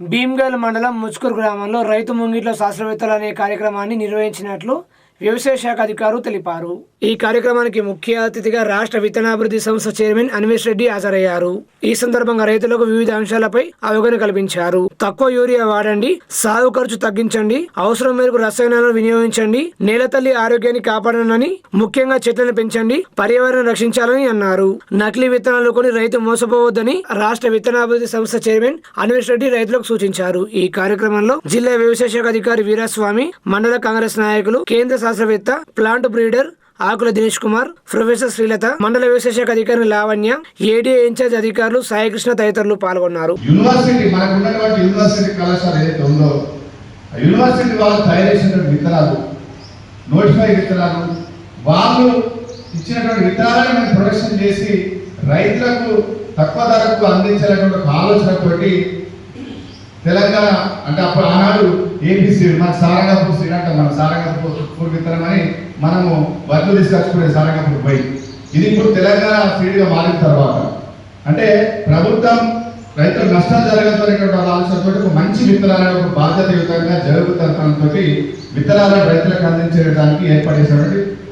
భీమ్గల్ మండలం ముచ్కూరు గ్రామంలో రైతు ముంగిట్లో శాస్త్రవేత్తలు అనే కార్యక్రమాన్ని నిర్వహించినట్లు వ్యవసాయ శాఖ అధికారులు తెలిపారు. ఈ కార్యక్రమానికి ముఖ్య అతిథిగా రాష్ట్ర విత్తనాభివృద్ధి సంస్థ చైర్మన్ అన్వేష్ రెడ్డి హాజరయ్యారు. ఈ సందర్భంగా రైతులకు వివిధ అంశాలపై అవగాహన కల్పించారు. తక్కువ యూరియా వాడండి సాగు ఖర్చు తగ్గించండి అవసరం మేరకు రసాయనాలను వినియోగించండి నేల తల్లి ఆరోగ్యాన్ని కాపాడనని ముఖ్యంగా చెట్లను పెంచండి పర్యావరణం రక్షించాలని అన్నారు. నకిలీ విత్తనాలు కొని రైతు మోసపోవద్దని రాష్ట్ర విత్తనాభివృద్ధి సంస్థ చైర్మన్ అన్వేష్ రెడ్డి రైతులకు సూచించారు. ఈ కార్యక్రమంలో జిల్లా వ్యవసాయ శాఖ అధికారి వీరాస్వామి మండల కాంగ్రెస్ నాయకులు కేంద్ర శాస్త్రవేత్త plant breeder Akula Dinesh Kumar professor Srilatha మండల వ్యవసాయ శాఖ అధికారి లావణ్య ఏడీఏ ఇన్ఛార్జ్ అధికారులు సాయికృష్ణ తదితరులు పాల్గొన్నారు. యూనివర్సిటీ మనకు ఉన్నటువంటి యూనివర్సిటీ కళాశాల ఏదైతే ఉందో ఆ యూనివర్సిటీ వాళ్ళు తయారు చేసినటువంటి విత్తనాలు నోటిఫై విత్తనాలు వాళ్ళు ఇచ్చినటువంటి విత్తనాలను మనం ప్రొడక్షన్ చేసి రైతులకు తక్కువ ధరకు అందించాలనేటువంటి ఒక ఆలోచనతోటి తెలంగాణ అంటే అప్పుడు ఆనాడు ఏపీసీ మన సారంగపూర్ సీడ్ అంటే మన సారంగపూర్ విత్తనం మనము వడ్లు తీసుకొచ్చుకునే సారంగపూర్ పోయి. ఇది ఇప్పుడు తెలంగాణ సీడ్గా మారిన తర్వాత. అంటే ప్రభుత్వం రైతులకు నష్టం జరగదనేటువంటి ఆలోచనతో ఒక మంచి విత్తనాలను ఒక బాధ్యతయుతంగా జరుగుతుంతో విత్తనాలను రైతులకు అందించడానికి ఏర్పాటు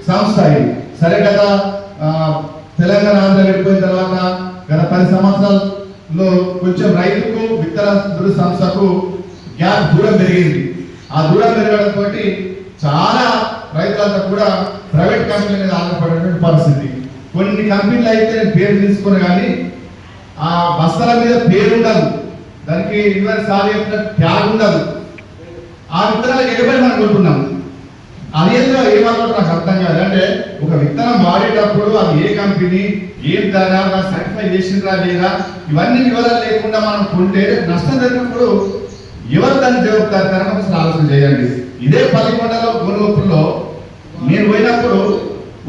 సంస్థ ఇది. సరే కదా తెలంగాణ ఆంధ్ర వెళ్ళిపోయిన తర్వాత గత పది సంవత్సరాల్లో కొంచెం రైతుకు విత్తన సంస్థకు గ్యాప్ దూరం పెరిగింది. ఆ దూరం పెరగడంతో చాలా రైతులంతా కూడా ప్రైవేట్ కంపెనీ మీద ఆధారపడేటువంటి పరిస్థితి. కొన్ని కంపెనీలు అయితే నేను పేరు తీసుకుని కానీ ఆ బస్తాల మీద పేరు ఉండదు దానికి ఇరవై సార్ చెప్పిన ట్యాగ్ ఉండదు. ఆ విత్తనాలకు ఎగబడి మనం కొంటున్నాం అది ఏంటో ఏమన్నా నాకు అర్థం కాదు. అంటే ఒక విత్తనం వాడేటప్పుడు అది ఏ కంపెనీ ఏం ధర దాన్ని సర్టిఫై చేసిండ్రా లేదా ఇవన్నీ వివరాలు లేకుండా మనం కొంటే నష్టం జరిగినప్పుడు ఎవరు దాన్ని జరుగుతారు కనుక ఆలోచన చేయండి. ఇదే పల్లికొండలో గోనుగోపుల్లో నేను పోయినప్పుడు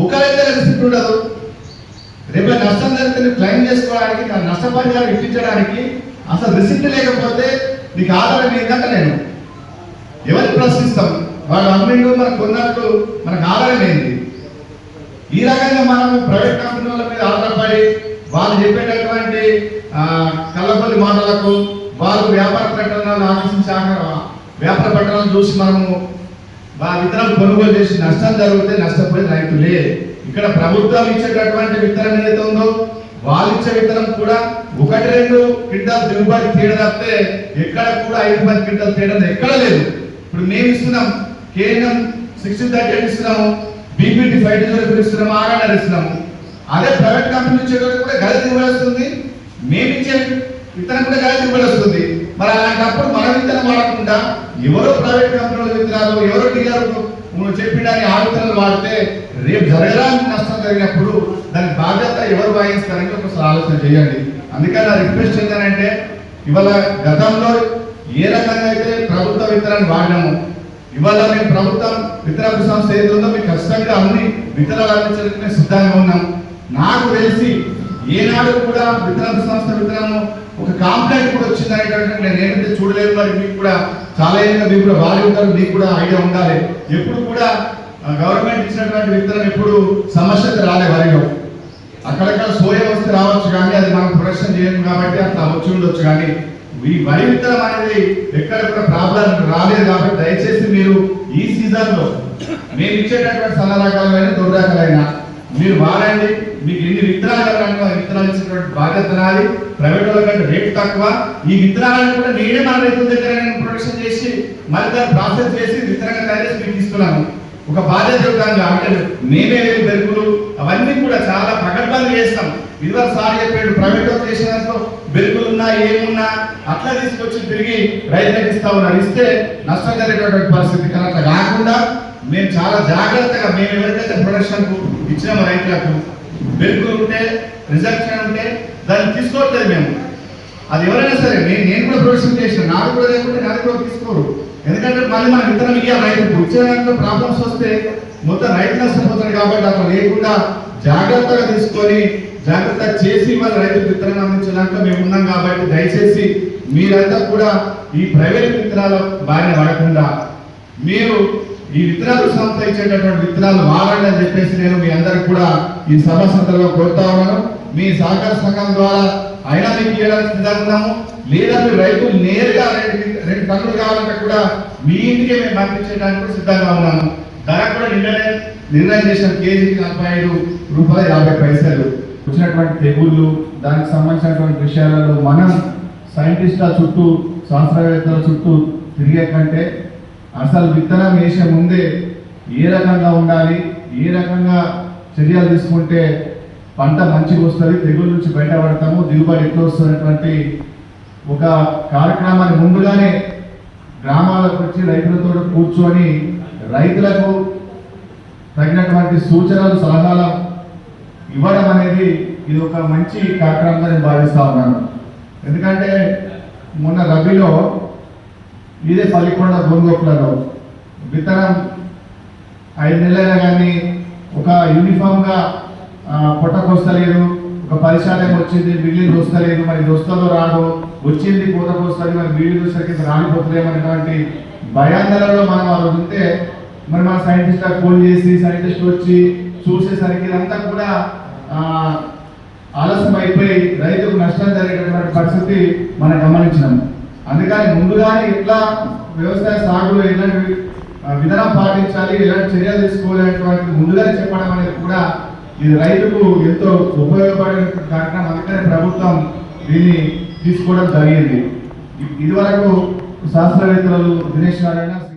ఒక రిసిప్ట్ ఉండదు. రేపు నష్టం జరిగితే క్లెయిమ్ చేసుకోవడానికి నా నష్టపరిహారం ఇప్పించడానికి అసలు రిసిప్ట్ లేకపోతే నీకు ఆధారం ఏంటంటే నేను ఎవరిని ప్రశ్నిస్తాం? వాళ్ళు అమ్మిండు మనకు కొన్నట్టు మనకు ఆధారం ఏంది? ఈ రకంగా మనం ప్రైవేట్ కంపెనీల మీద ఆధారపడి వాళ్ళు చెప్పేటటువంటి ఆ, కళ్ళబొల్లి మాటలకు వాళ్ళు వ్యాపార ప్రకటనలు ఆకర్షించి వ్యాపార ప్రకటనలు చూసి మనము ఆ విత్తనాలు కొనుగోలు చేసి నష్టం జరిగితే నష్టపోయి రైతులే ఇక్కడ ప్రభుత్వం ఇచ్చేటటువంటి విత్తనం ఏదైతే ఉందో వాళ్ళు ఇచ్చే విత్తనం కూడా ఒకటి రెండు క్వింటల్ దిగుబడి తేడా తప్పితే ఎక్కడ కూడా ఐదు పది క్వింటల్ తేడా ఎక్కడ లేదు. ఇప్పుడు మేము ఇస్తున్నాం కేవలం సిక్స్టీ థర్టీ ఎయిట్ ఇస్తున్నాము బీపీటీ ఫైవ్ జీరో ఇస్తున్నాము ఆర్ఆర్ ఇస్తున్నాము అదే ప్రైవేట్ కంపెనీ ఇచ్చేటప్పుడు కూడా గల ఇవ్వాల్సింది మేము ఇచ్చే విత్తనం కూడా గల ఇవ్వాల్సింది మరి అలాంటప్పుడు మన విత్తనం వాడకుండా ఎవరో ప్రైవేట్ కంపెనీల విత్తనాలు ఎవరో డీలర్ చెప్పినని ఆ విత్తనాలు వాడితే రేపు జరగడానికి నష్టం జరిగినప్పుడు దాని బాధ్యత ఎవరు వాయిస్తారని ఒకసారి ఆలోచన చేయండి. అందుకని నా రిక్వెస్ట్ ఏంటంటే ఇవాళ గతంలో ఏ రకంగా అయితే ప్రభుత్వ విత్తనాన్ని వాడినాము ఇవాళ మేము ప్రభుత్వం విత్తన సంస్థ ఏదో మీకు ఖచ్చితంగా అన్ని విత్తనాలు అందించడానికి మేము సిద్ధంగా ఉన్నాం. నాకు తెలిసి ఏనాడు కూడా విత్తన సంస్థ విత్తనము ఒక కాంప్లైంట్ కూడా వచ్చిందనేటటువంటి నేను ఏమైతే చూడలేదు మరి మీకు కూడా చాలా ఏళ్ళుగా మీకు కూడా వారి ఉంటారు మీకు కూడా ఐడియా ఉండాలి. ఎప్పుడు కూడా గవర్నమెంట్ ఇచ్చినటువంటి విత్తనం ఎప్పుడు సమస్యకు రాలే వరిలో. అక్కడక్కడ సోయ వస్తే రావచ్చు కానీ అది మనం ప్రొడక్షన్ చేయము కాబట్టి అట్లా వచ్చి ఉండొచ్చు కానీ ఈ వైవిధ్యం విత్తనం అనేది ఎక్కడ కూడా ప్రాబ్లం రాలేదు కాబట్టి దయచేసి మీరు ఈ సీజన్లో మేము ఇచ్చేటటువంటి సన్న రకాలైన దొడ్డు మీరు వాడండి. మీకు ఎన్ని విత్తనాలు కావాలంటే విత్తనాలు ఇచ్చినటువంటి బాధ్యత నాది. ప్రైవేట్ వాళ్ళ కంటే రేట్ తక్కువ. ఈ విత్తనాలను కూడా నేనే మన రైతుల దగ్గర నేను ప్రొడక్షన్ చేసి మళ్ళీ దాన్ని ప్రాసెస్ చేసి విత్తనంగా తయారు చేసి మీకు ఇస్తున్నాను. ఒక బాధ్యతయుతంగా అంటే మేమే లేదు బెరుకులు అవన్నీ కూడా చాలా పకడ్బందీ చేస్తాం. ఇదివరకు సార్ చెప్పాడు ప్రైవేట్ వాళ్ళు చేసినందుకు బెరుకులు ఉన్నా ఏమున్నా అట్లా తీసుకొచ్చి తిరిగి రైతులకు ఇస్తా ఉన్నారు. ఇస్తే నష్టం జరిగేటువంటి పరిస్థితి కానీ అట్లా కాకుండా మేము చాలా జాగ్రత్తగా మేము ఎవరికైతే ప్రొడక్షన్కు ఇచ్చినాము రైతులకు బెరుకులు ఉంటే రిజర్వేషన్ ఉంటే దాన్ని తీసుకోవట్లేదు మేము. అది ఎవరైనా సరే నేను నేను కూడా ప్రొడక్షన్ చేసిన నాకు కూడా లేకుంటే నాకు కూడా తీసుకోరు. ఎందుకంటే మళ్ళీ మనం విత్తనం ఇయ్యాలి రైతుకు ఇచ్చే దాంట్లో ప్రాబ్లమ్స్ వస్తే మొత్తం రైతు నష్టపోతాడు కాబట్టి అట్లా లేకుండా జాగ్రత్తగా తీసుకొని జాగ్రత్త చేసి వాళ్ళ రైతుకు విత్తనం అందించడానికి మేము ఉన్నాం కాబట్టి దయచేసి మీరంతా కూడా ఈ ప్రైవేట్ విత్తనాల బారిన పడకుండా మీరు ఈ విత్తనాలు సంస్థ ఇచ్చేటటువంటి విత్తనాలు వాడండి అని చెప్పేసి నేను మీ అందరికి కూడా ఈ సభ సందర్భంగా కోరుతా ఉన్నాను. మీ సహకార సంఘం ద్వారా అయినా మీకు ఇవ్వడానికి సిద్ధంగా ఉన్నాము. లేదా మీరు రైతులు నేరుగా టన్నులు కావాలంటే కూడా మీ ఇంటికే మేము పంపించడానికి కూడా సిద్ధంగా ఉన్నాము. ధర కూడా నిర్ణయం నిర్ణయం చేసిన కేజీకి నలభై ఐదు రూపాయలు యాభై పైసలు వచ్చినటువంటి తెగుళ్ళు దానికి సంబంధించినటువంటి విషయాలలో మనం సైంటిస్టుల చుట్టూ శాస్త్రవేత్తల చుట్టూ తిరిగే కంటే అసలు విత్తనం వేసే ముందే ఏ రకంగా ఉండాలి ఏ రకంగా చర్యలు తీసుకుంటే పంట మంచిగా వస్తుంది తెగుళ్ళ నుంచి బయటపడతాము దిగుబడి ఎట్లా వస్తున్నటువంటి ఒక కార్యక్రమాన్ని ముందుగానే గ్రామాలకు వచ్చి రైతులతో కూర్చొని రైతులకు తగినటువంటి సూచనలు సలహాలు ఇవ్వడం అనేది ఇది ఒక మంచి కార్యక్రమంగా నేను భావిస్తూ ఉన్నాను. ఎందుకంటే మొన్న రబీలో ఇదే పల్లికొండ గోంగోపులలో విత్తనం ఐదు నెలలైనా కానీ ఒక యూనిఫామ్గా పొట్టకొస్తలేదు ఒక పరిశాలయం వచ్చింది బిల్డింగ్ దోస్తలేదు మరి దోస్తలో రాదు వచ్చింది పూతకు వస్తుంది మరి బిల్డింగ్ వచ్చేసరికి రాలిపోతుందేమనేటువంటి భయాందోళనలో మనం వాళ్ళు ఉంటే మరి మన సైంటిస్ట్ ఫోన్ చేసి సైంటిస్ట్ వచ్చి చూసేసరికి ఇదంతా కూడా ఆలస్యం అయిపోయి రైతుకు నష్టం జరిగేటటువంటి పరిస్థితి మనం గమనించినాము. అందుకని ముందుగానే ఎట్లా వ్యవసాయ సాగులో ఎలాంటి విధానం పాటించాలి ఎలాంటి చర్యలు తీసుకోవాలనేటువంటి ముందుగానే చెప్పడం అనేది కూడా ఇది రైతుకు ఎంతో ఉపయోగపడే కార్యక్రమం. అందుకనే ప్రభుత్వం దీన్ని తీసుకోవడం జరిగింది. ఇది ఇదివరకు శాస్త్రవేత్తలు దినేష్ నారాయణ